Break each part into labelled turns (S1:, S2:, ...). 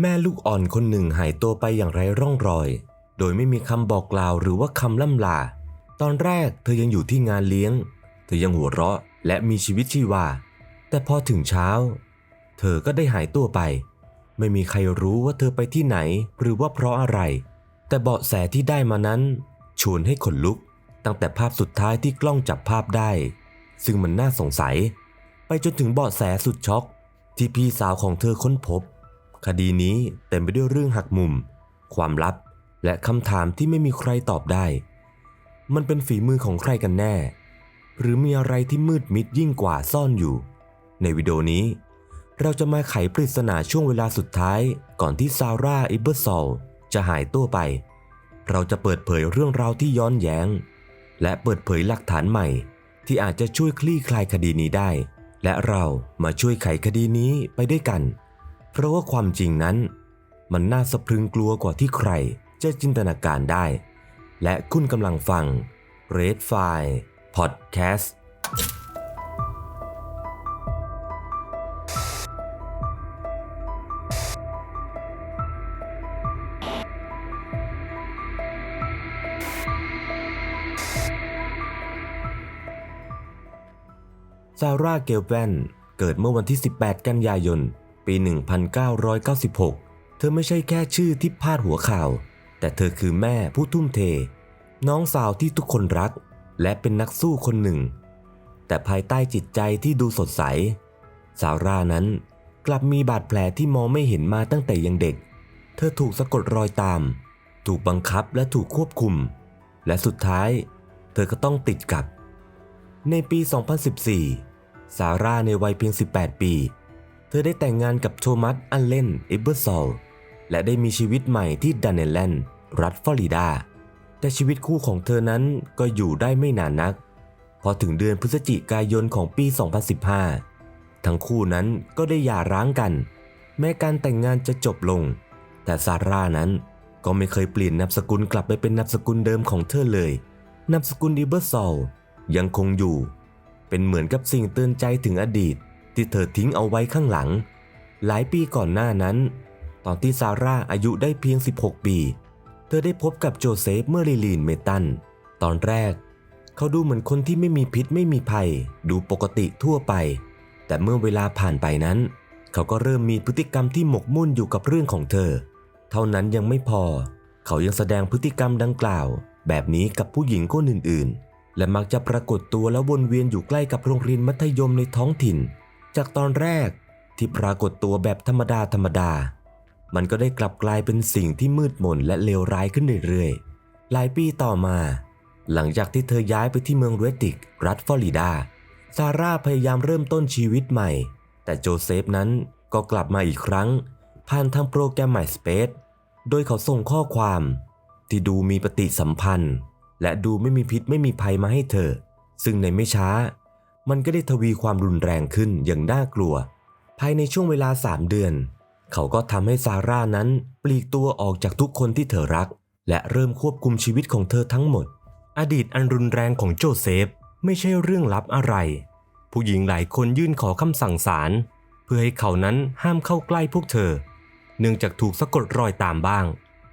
S1: แม่ลูกอ่อนคนหนึ่งหายตัวไปอย่างไร้ร่องรอย โดยไม่มีคำบอกกล่าวหรือว่าคำล่ำลา ตอนแรกเธอยังอยู่ที่งานเลี้ยง เธอยังหัวเราะและมีชีวิตชีวา แต่พอถึงเช้า เธอก็ได้หายตัวไป ไม่มีใครรู้ว่าเธอไปที่ไหนหรือว่าเพราะอะไร แต่เบาะแสที่ได้มานั้น ชวนให้ขนลุก ตั้งแต่ภาพสุดท้ายที่กล้องจับภาพได้ ซึ่งมันน่าสงสัย ไปจนถึงเบาะแสสุดช็อกที่พี่สาวของเธอค้นพบ คดีนี้เต็มไปด้วยเรื่องหักมุม ความลับ และคำถามที่ไม่มีใครตอบได้ มันเป็นฝีมือของใครกันแน่ หรือมีอะไรที่มืดมิดยิ่งกว่าซ่อนอยู่ ในวิดีโอนี้ เราจะมาไขปริศนาช่วงเวลาสุดท้าย ก่อนที่ซาร่าอิบเบอร์ซอลจะหายตัวไป เราจะเปิดเผยเรื่องราวที่ย้อนแย้ง และเปิดเผยหลักฐานใหม่ ที่อาจจะช่วยคลี่คลายคดีนี้ได้ และเรามาช่วยไขคดีนี้ไปด้วยกัน เพราะว่าความจริงนั้น มันน่าสะพรึงกลัวกว่าที่ใครจะจินตนาการได้ และคุณกำลังฟัง Red File Podcast ซาร่าเกลแวนเกิดเมื่อวันที่ 18 กันยายน ปี 1996 เธอไม่ใช่แค่ชื่อที่พาดหัวข่าว แต่เธอคือแม่ผู้ทุ่มเท น้องสาวที่ทุกคนรัก และเป็นนักสู้คนหนึ่ง แต่ภายใต้จิตใจที่ดูสดใสซาวร่านั้นกลับมีบาดแผลที่มองไม่เห็นมาตั้งแต่ยังเด็ก เธอถูกสะกดรอยตาม ถูกบังคับและถูกควบคุม และสุดท้าย เธอก็ต้องติดกับ ในปี 2014 ซาร่าในวัยเพียง 18 ปี เธอได้แต่งงานกับโทมัสอันเลนอิบเบอร์ซอลและได้มีชีวิตใหม่ที่ดันเนลแลนด์รัฐฟลอริดา แต่ชีวิตคู่ของเธอนั้นก็อยู่ได้ไม่นานนัก พอถึงเดือนพฤศจิกายนของปี 2015 ทั้งคู่นั้นก็ได้หย่าร้างกัน แม้การแต่งงานจะจบลง แต่ซาร่านั้นก็ไม่เคยเปลี่ยนนามสกุลกลับไปเป็นนามสกุลเดิมของเธอเลย นามสกุลอิบเบอร์ซอลยังคงอยู่ เป็นเหมือนกับสิ่งเตือนใจถึงอดีต ที่เธอทิ้งเอาไว้ข้างหลัง หลายปีก่อนหน้านั้น ตอนที่ซาร่าอายุได้เพียง 16 ปี เธอได้พบกับโจเซฟเมอริลีนเมตัน ตอนแรก เขาดูเหมือนคนที่ไม่มีพิษไม่มีภัย ดูปกติทั่วไป แต่เมื่อเวลาผ่านไปนั้น เขาก็เริ่มมีพฤติกรรมที่หมกมุ่นอยู่กับเรื่องของเธอ เท่านั้นยังไม่พอ เขายังแสดงพฤติกรรมดังกล่าว แบบนี้กับผู้หญิงคนอื่น ๆและมักจะปรากฏตัวและวนเวียนอยู่ใกล้กับโรงเรียนมัธยมในท้องถิ่น จากตอนแรกที่ปรากฏตัวแบบธรรมดาธรรมดา มันก็ได้กลับกลายเป็นสิ่งที่มืดมนและเลวร้ายขึ้นเรื่อยๆ หลายปีต่อมา หลังจากที่เธอย้ายไปที่เมืองเรดดิก รัฐฟลอริดา ซาร่าพยายามเริ่มต้นชีวิตใหม่ แต่โจเซฟนั้นก็กลับมาอีกครั้ง ผ่านทางโปรแกรม MySpace โดยเขาส่งข้อความ ที่ดูมีปฏิสัมพันธ์ และดูไม่มีพิษไม่มีภัยมาให้เธอ ซึ่งในไม่ช้า มันก็ได้ทวีความรุนแรงขึ้นอย่างน่ากลัว ภายในช่วงเวลา3เดือน เขาก็ทำให้ซาร่านั้นปลีกตัวออกจากทุกคนที่เธอรัก และเริ่มควบคุมชีวิตของเธอทั้งหมด อดีตอันรุนแรงของโจเซฟไม่ใช่เรื่องลับอะไร ผู้หญิงหลายคนยื่นขอคำสั่งศาลเพื่อให้เขานั้นห้ามเข้าใกล้พวกเธอ เนื่องจากถูกสะกดรอยตามบ้าง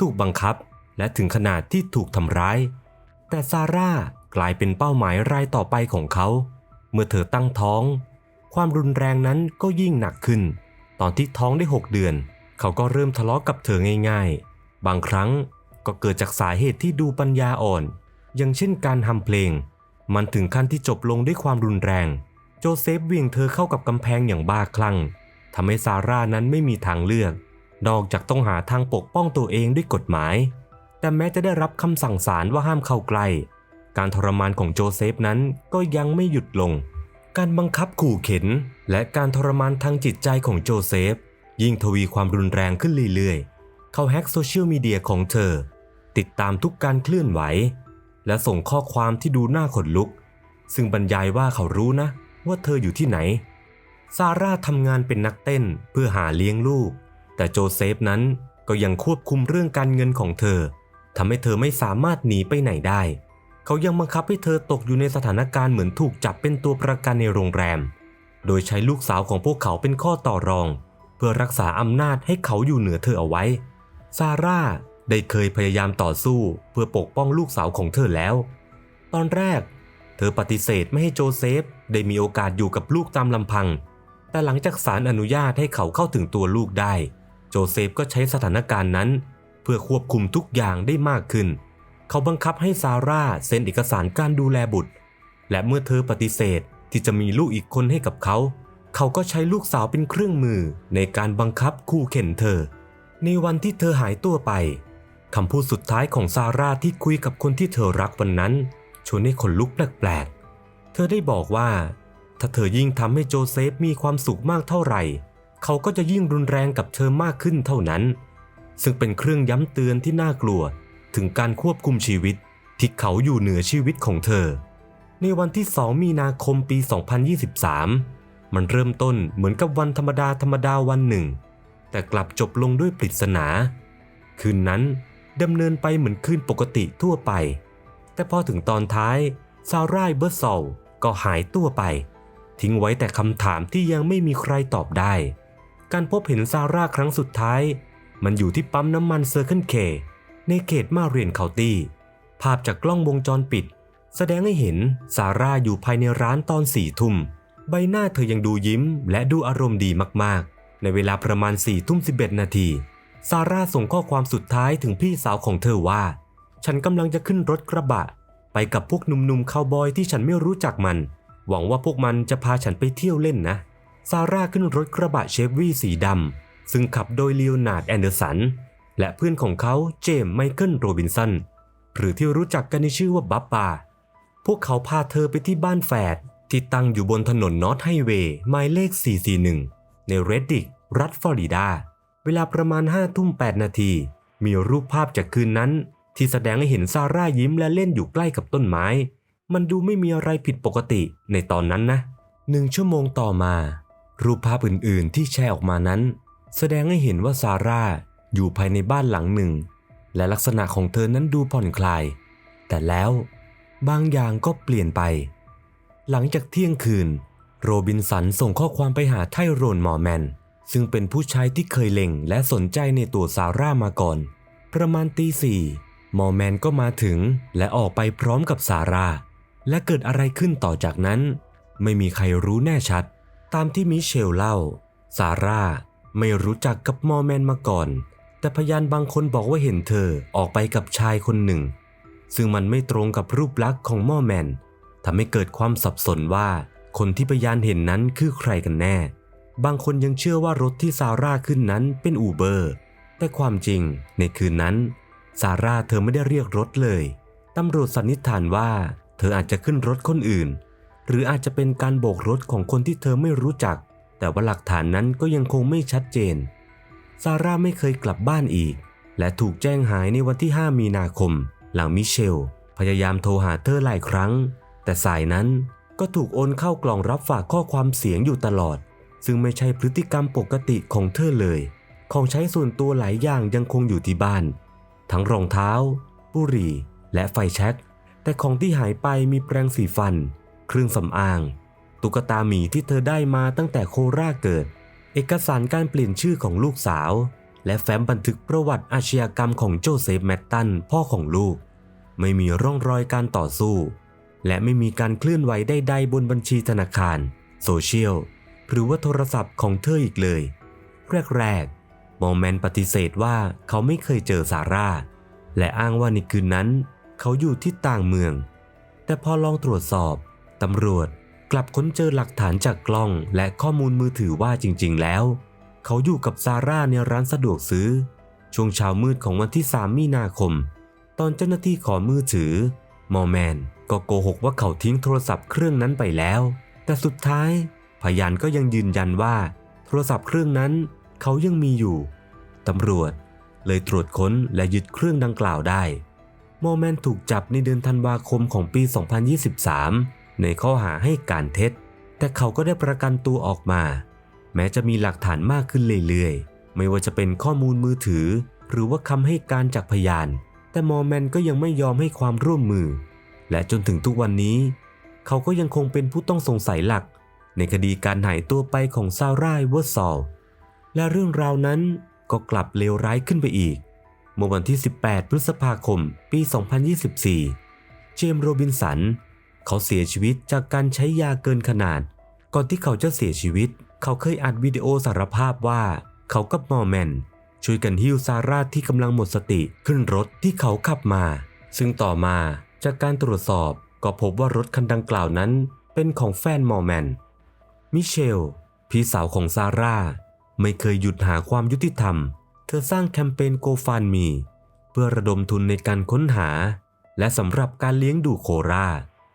S1: ถูกบังคับ และถึงขนาดที่ถูกทำร้าย แต่ซาร่ากลายเป็นเป้าหมายรายต่อไปของเขา เมื่อเธอตั้งท้อง ความรุนแรงนั้นก็ยิ่งหนักขึ้น ตอนที่ท้องได้ 6 เดือน เขาก็เริ่มทะเลาะกกับเธอง่าย ๆ บางครั้งก็เกิดจากสาเหตุที่ดูปัญญาอ่อน อย่างเช่นการทำเพลง มันถึงขั้นที่จบลงด้วยความรุนแรง โจเซฟเวียงเธอเข้ากับกำแพงอย่างบ้าคลั่งทำให้ซาร่านั้นไม่มีทางเลือก นอกจากต้องหาทางปกป้องตัวเองด้วยกฎหมาย แต่แม้จะได้รับคำสั่งศาลว่าห้ามเข้าใกล้ การทรมานของโจเซฟนั้นก็ยังไม่หยุดลง การบังคับขู่เข็น และการทรมานทางจิตใจของโจเซฟ ยิ่งทวีความรุนแรงขึ้นเรื่อยๆ เขาแฮ็กโซเชียลมีเดียของเธอ ติดตามทุกการเคลื่อนไหว และส่งข้อความที่ดูน่าขนลุก ซึ่งบรรยายว่าเขารู้นะ ว่าเธออยู่ที่ไหน ซาร่าทำงานเป็นนักเต้นเพื่อหาเลี้ยงลูก แต่โจเซฟนั้นก็ยังควบคุมเรื่องการเงินของเธอทำให้เธอไม่สามารถหนีไปไหนได้ เขายังบังคับให้เธอตกอยู่ในสถานการณ์เหมือนถูกจับเป็นตัวประกันในโรงแรม โดยใช้ลูกสาวของพวกเขาเป็นข้อต่อรอง เพื่อรักษาอำนาจให้เขาอยู่เหนือเธอเอาไว้ ซาร่าได้เคยพยายามต่อสู้เพื่อปกป้องลูกสาวของเธอแล้ว ตอนแรก เธอปฏิเสธไม่ให้โจเซฟได้มีโอกาสอยู่กับลูกตามลำพัง แต่หลังจากศาลอนุญาตให้เขาเข้าถึงตัวลูกได้ โจเซฟก็ใช้สถานการณ์นั้น เพื่อควบคุมทุกอย่างได้มากขึ้น เขาบังคับให้ซาร่าเซ็นเอกสารการดูแลบุตร และเมื่อเธอปฏิเสธที่จะมีลูกอีกคนให้กับเขา เขาก็ใช้ลูกสาวเป็นเครื่องมือในการบังคับคู่เข็นเธอ ในวันที่เธอหายตัวไปคำพูดสุดท้ายของซาร่าที่คุยกับคนที่เธอรักวันนั้นชวนให้ขนลุกแปลกๆ เธอได้บอกว่า ถ้าเธอยิ่งทำให้โจเซฟมีความสุขมากเท่าไหร่ เขาก็จะยิ่งรุนแรงกับเธอมากขึ้นเท่านั้น ซึ่งเป็นเครื่องย้ำเตือนที่น่ากลัว ถึงการควบคุมชีวิตที่เขาอยู่เหนือชีวิตของเธอ ในวันที่ 2 มีนาคมปี 2023 มันเริ่มต้นเหมือนกับวันธรรมดาธรรมดาวันหนึ่ง แต่กลับจบลงด้วยปริศนา คืนนั้นดำเนินไปเหมือนคืนปกติทั่วไป แต่พอถึงตอนท้าย ซาร่ายเบอร์ซอลก็หายตัวไป ทิ้งไว้แต่คำถามที่ยังไม่มีใครตอบได้ การพบเห็นซาร่าครั้งสุดท้าย มันอยู่ที่ปั๊มน้ำมันเซอร์เคิลเค ในเขตมาเรียนเคาตี้ภาพจากกล้องวงจรปิด แสดงให้เห็นซาร่าอยู่ภายในร้านตอนสี่ทุ่ม ใบหน้าเธอยังดูยิ้ม และดูอารมณ์ดีมากๆ ในเวลาประมาณ4ี่ทุ่มสินาที ซาร่าส่งข้อความสุดท้ายถึงพี่สาวของเธอว่า ฉันกำลังจะขึ้นรถกระบะ ไปกับพวกหนุ่มๆคาวบอยที่ฉันไม่รู้จักมัน หวังว่าพวกมันจะพาฉันไปเที่ยวเล่นนะ ซาร่าขึ้นรถกระบะเชฟวี่สีดำซึ่งขับโดยเลโอนาร์ดแอนเดอร์สัน และเพื่อนของเขาเจมส์ไมเคิลโรบินสันหรือที่รู้จักกันในชื่อว่าบับปาพวกเขาพาเธอไปที่บ้านแฝดที่ตั้งอยู่บนถนนนอตไฮเวย์หมายเลข 441 ในเรดดิกรัฐฟลอริดา เวลาประมาณ5ทุ่ม8นาที มีรูปภาพจากคืนนั้น ที่แสดงให้เห็นซาร่ายิ้มและเล่นอยู่ใกล้กับต้นไม้ มันดูไม่มีอะไรผิดปกติในตอนนั้นนะหนึ่งชั่วโมงต่อมา รูปภาพอื่นๆ ที่แชร์ออกมานั้น แสดงให้เห็นว่าซาร่า อยู่ภายในบ้านหลังหนึ่ง และลักษณะของเธอนั้นดูผ่อนคลาย แต่แล้วบางอย่างก็เปลี่ยนไป หลังจากเที่ยงคืน โรบินสันส่งข้อความไปหาไทโรนมอร์แมน ซึ่งเป็นผู้ชายที่เคยเล็งและสนใจในตัวซาร่ามาก่อน ประมาณตีสี่มอร์แมนก็มาถึงและออกไปพร้อมกับซาร่า และเกิดอะไรขึ้นต่อจากนั้น ไม่มีใครรู้แน่ชัด ตามที่มิเชลเล่า ซาร่าไม่รู้จักกับมอร์แมนมาก่อน แต่พยานบางคนบอกว่าเห็นเธอออกไปกับชายคนหนึ่ง ซึ่งมันไม่ตรงกับรูปลักษณ์ของมอแมนทำให้เกิดความสับสนว่า คนที่พยานเห็นนั้นคือใครกันแน่ บางคนยังเชื่อว่ารถที่ซาร่าขึ้นนั้นเป็นอูเบอร์ แต่ความจริงในคืนนั้น ซาร่าเธอไม่ได้เรียกรถเลย ตำรวจสันนิษฐานว่า เธออาจจะขึ้นรถคนอื่น หรืออาจจะเป็นการโบกรถของคนที่เธอไม่รู้จัก แต่ว่าหลักฐานนั้นก็ยังคงไม่ชัดเจน ซาร่าไม่เคยกลับบ้านอีก และถูกแจ้งหายในวันที่ 5 มีนาคม หลังมิเชล พยายามโทรหาเธอหลายครั้ง แต่สายนั้นก็ถูกโอนเข้ากล่องรับฝากข้อความเสียงอยู่ตลอด ซึ่งไม่ใช่พฤติกรรมปกติของเธอเลย ของใช้ส่วนตัวหลายอย่างยังคงอยู่ที่บ้าน ทั้งรองเท้า บุหรี่ และไฟแช็กแต่ของที่หายไปมีแปรงสีฟัน เครื่องสำอาง ตุ๊กตาหมีที่เธอได้มาตั้งแต่โคราเกิด เอกสารการเปลี่ยนชื่อของลูกสาว และแฟ้มบันทึกประวัติอาชญากรรมของโจเซฟแมตตันพ่อของลูก ไม่มีร่องรอยการต่อสู้ และไม่มีการเคลื่อนไหวใดๆบนบัญชีธนาคาร โซเชียล หรือว่าโทรศัพท์ของเธออีกเลย แรกๆมอร์แมนปฏิเสธว่าเขาไม่เคยเจอซาร่า และอ้างว่าในคืนนั้น เขาอยู่ที่ต่างเมือง แต่พอลองตรวจสอบตำรวจ กลับค้นเจอหลักฐานจากกล้องและข้อมูลมือถือว่าจริง ๆ แล้ว เขาอยู่กับซาร่าในร้านสะดวกซื้อ ช่วงเช้ามืดของวันที่ 3 มีนาคม ตอนเจ้าหน้าที่ขอมือถือ มอแมนก็โกหกว่าเขาทิ้งโทรศัพท์เครื่องนั้นไปแล้ว แต่สุดท้าย พยานก็ยังยืนยันว่า โทรศัพท์เครื่องนั้น เขายังมีอยู่ ตำรวจเลยตรวจค้นและยึดเครื่องดังกล่าวได้โมแมนถูกจับในเดือนธันวาคมของปี 2023 ในข้อหาให้การเท็จ แต่เขาก็ได้ประกันตัวออกมา แม้จะมีหลักฐานมากขึ้นเรื่อยๆ ไม่ว่าจะเป็นข้อมูลมือถือ หรือว่าคำให้การจากพยาน แต่มอร์แมนก็ยังไม่ยอมให้ความร่วมมือ และจนถึงทุกวันนี้ เขาก็ยังคงเป็นผู้ต้องสงสัยหลัก ในคดีการหายตัวไปของซาร่าเวอร์ซอลและเรื่องราวนั้นก็กลับเลวร้ายขึ้นไปอีก เมื่อวันที่ 18 พฤษภาคม ปี 2024 เจมส์โรบินสัน เขาเสียชีวิตจากการใช้ยาเกินขนาด ก่อนที่เขาจะเสียชีวิต เขาเคยอัดวิดีโอสารภาพว่า เขากับมอร์แมนช่วยกันฮิ้วซาร่าที่กำลังหมดสติขึ้นรถที่เขาขับมา ซึ่งต่อมาจากการตรวจสอบก็พบว่ารถคันดังกล่าวนั้น เป็นของแฟนมอร์แมน มิเชล พี่สาวของซาร่า ไม่เคยหยุดหาความยุติธรรม เธอสร้างแคมเปญโกฟันมี เพื่อระดมทุนในการค้นหา และสำหรับการเลี้ยงดูโครา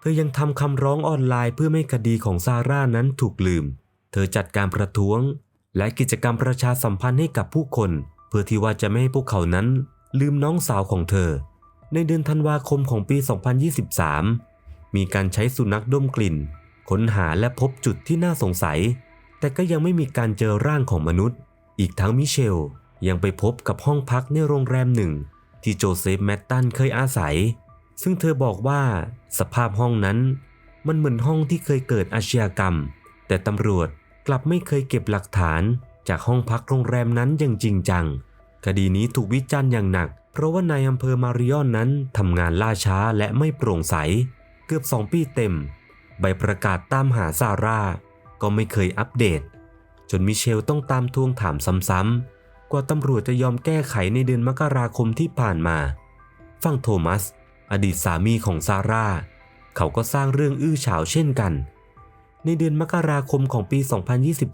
S1: เธอยังทำคำร้องออนไลน์เพื่อไม่ให้คดีของซาร่านั้นถูกลืม เธอจัดการประท้วง และกิจกรรมประชาสัมพันธ์ให้กับผู้คน เพื่อที่ว่าจะไม่ให้พวกเขานั้น ลืมน้องสาวของเธอ ในเดือนธันวาคมของปี 2023 มีการใช้สุนัขดมกลิ่น ค้นหาและพบจุดที่น่าสงสัย แต่ก็ยังไม่มีการเจอร่างของมนุษย์ อีกทั้งมิเชลยังไปพบกับห้องพักในโรงแรมหนึ่ง ที่โจเซฟแมตตันเคยอาศัย ซึ่งเธอบอกว่าสภาพห้องนั้น มันเหมือนห้องที่เคยเกิดอาชญากรรม แต่ตำรวจกลับไม่เคยเก็บหลักฐานจากห้องพักโรงแรมนั้นอย่างจริงจัง คดีนี้ถูกวิจารณ์อย่างหนัก เพราะว่านายอำเภอมาริออนนั้นทำงานล่าช้าและไม่โปร่งใส เกือบสองปีเต็ม ใบประกาศตามหาซาร่า ก็ไม่เคยอัปเดต จนมิเชลต้องตามทวงถามซ้ำๆ กว่าตำรวจจะยอมแก้ไขในเดือนมกราคมที่ผ่านมา ฟังโทมัส อดีตสามีของซาร่า เขาก็สร้างเรื่องอื้อฉาวเช่นกัน ในเดือนมกราคมของปี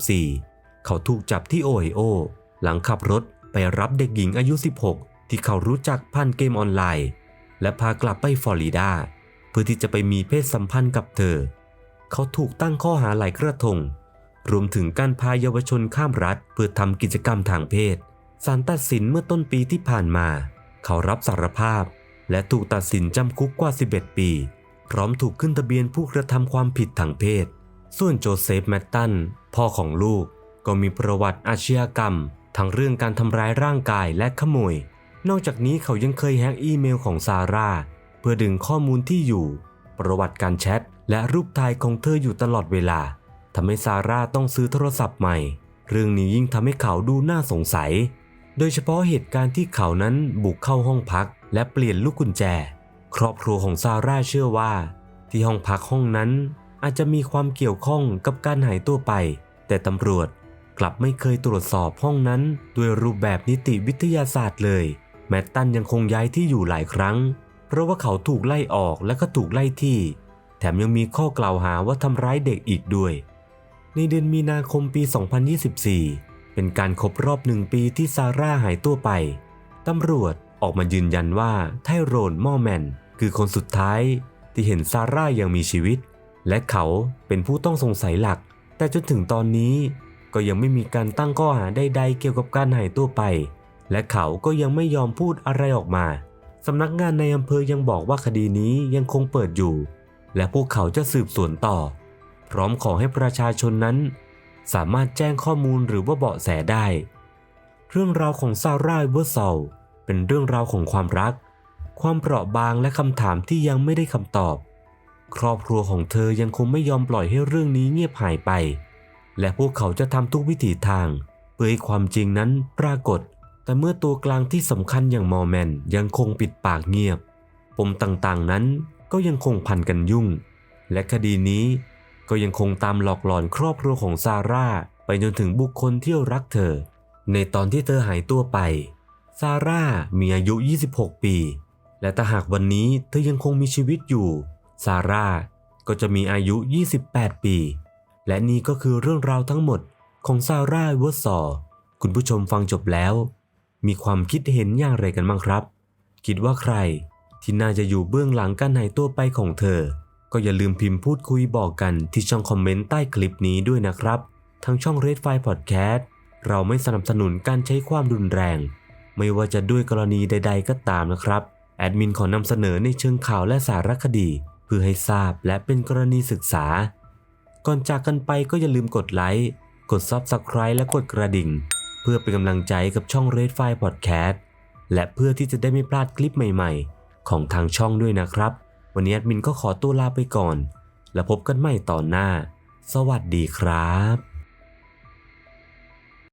S1: 2024 เขาถูกจับที่โอไฮโอ หลังขับรถไปรับเด็กหญิงอายุ 16 ที่เขารู้จักผ่านเกมออนไลน์ และพากลับไปฟลอริดา เพื่อที่จะไปมีเพศสัมพันธ์กับเธอ เขาถูกตั้งข้อหาหลายกระทง รวมถึงการพาเยาวชนข้ามรัฐเพื่อทำกิจกรรมทางเพศศาลตัดสินเมื่อต้นปีที่ผ่านมา เขารับสารภาพ และถูกตัดสินจำคุกกว่า 11 ปี พร้อมถูกขึ้นทะเบียนผู้กระทำความผิดทางเพศ ส่วนโจเซฟแมตตัน พ่อของลูก ก็มีประวัติอาชญากรรม ทั้งเรื่องการทำร้ายร่างกายและขโมย นอกจากนี้เขายังเคยแฮ็กอีเมลของซาร่า เพื่อดึงข้อมูลที่อยู่ ประวัติการแชท และรูปถ่ายของเธออยู่ตลอดเวลาทำให้ซาร่าต้องซื้อโทรศัพท์ใหม่ เรื่องนี้ยิ่งทำให้เขาดูน่าสงสัย โดยเฉพาะเหตุการณ์ที่เขานั้นบุกเข้าห้องพัก และเปลี่ยนลูกกุญแจ ครอบครัวของซาร่าเชื่อว่า ที่ห้องพักห้องนั้นอาจจะมีความเกี่ยวข้องกับการหายตัวไป แต่ตำรวจกลับไม่เคยตรวจสอบห้องนั้นด้วยรูปแบบนิติวิทยาศาสตร์เลย แมตตันยังคงย้ายที่อยู่หลายครั้ง เพราะว่าเขาถูกไล่ออกและก็ถูกไล่ที่ แถมยังมีข้อกล่าวหาว่าทำร้ายเด็กอีกด้วย ในเดือนมีนาคมปี 2024 เป็นการครบรอบหนึ่งปีที่ซาร่าหายตัวไป ตำรวจออกมายืนยันว่าไทโรนมอร์แมน คือคนสุดท้ายที่เห็นซาร่ายังมีชีวิต และเขาเป็นผู้ต้องสงสัยหลัก แต่จนถึงตอนนี้ก็ยังไม่มีการตั้งข้อหาใดๆเกี่ยวกับการหายตัวไป และเขาก็ยังไม่ยอมพูดอะไรออกมาสำนักงานในอำเภอยังบอกว่าคดีนี้ยังคงเปิดอยู่ และพวกเขาจะสืบสวนต่อ พร้อมขอให้ประชาชนนั้น สามารถแจ้งข้อมูลหรือว่าเบาะแสได้ เรื่องราวของซาร่าเวอร์ซอลเป็นเรื่องราวของความรัก ความเปราะบางและคำถามที่ยังไม่ได้คำตอบ ครอบครัวของเธอยังคงไม่ยอมปล่อยให้เรื่องนี้เงียบหายไป และพวกเขาจะทำทุกวิถีทาง เพื่อให้ความจริงนั้นปรากฏ แต่เมื่อตัวกลางที่สำคัญอย่างมอร์แมนยังคงปิดปากเงียบ ปมต่างๆนั้นก็ยังคงพันกันยุ่ง และคดีนี้ ก็ยังคงตามหลอกหลอนครอบครัวของซาร่าไปจนถึงบุคคลที่รักเธอ ในตอนที่เธอหายตัวไป ซาร่ามีอายุ 26 ปี และถ้าหากวันนี้เธอยังคงมีชีวิตอยู่ ซาร่าก็จะมีอายุ 28 ปี และนี่ก็คือเรื่องราวทั้งหมดของซาร่าเวอร์ซอร์คุณผู้ชมฟังจบแล้ว มีความคิดเห็นอย่างไรกันบ้างครับ คิดว่าใครที่น่าจะอยู่เบื้องหลังการหายตัวไปของเธอ ก็อย่าลืมพิมพ์พูดคุยบอกกันที่ช่องคอมเมนต์ใต้คลิปนี้ด้วยนะครับ ทั้งช่อง Red File Podcast เราไม่สนับสนุนการใช้ความรุนแรง ไม่ว่าจะด้วยกรณีใด ๆ ก็ตามนะครับ แอดมินขอนำเสนอในเชิงข่าวและสารคดี เพื่อให้ทราบและเป็นกรณีศึกษา ก่อนจากกันไปก็อย่าลืมกดไลค์ กด Subscribe และกดกระดิ่ง เพื่อเป็นกำลังใจกับช่อง Red File Podcast และเพื่อที่จะได้ไม่พลาดคลิปใหม่ ๆ ของทางช่องด้วยนะครับ วันนี้แอดมินก็ขอตัวลาไปก่อน แล้วพบกันใหม่ตอนหน้า สวัสดีครับ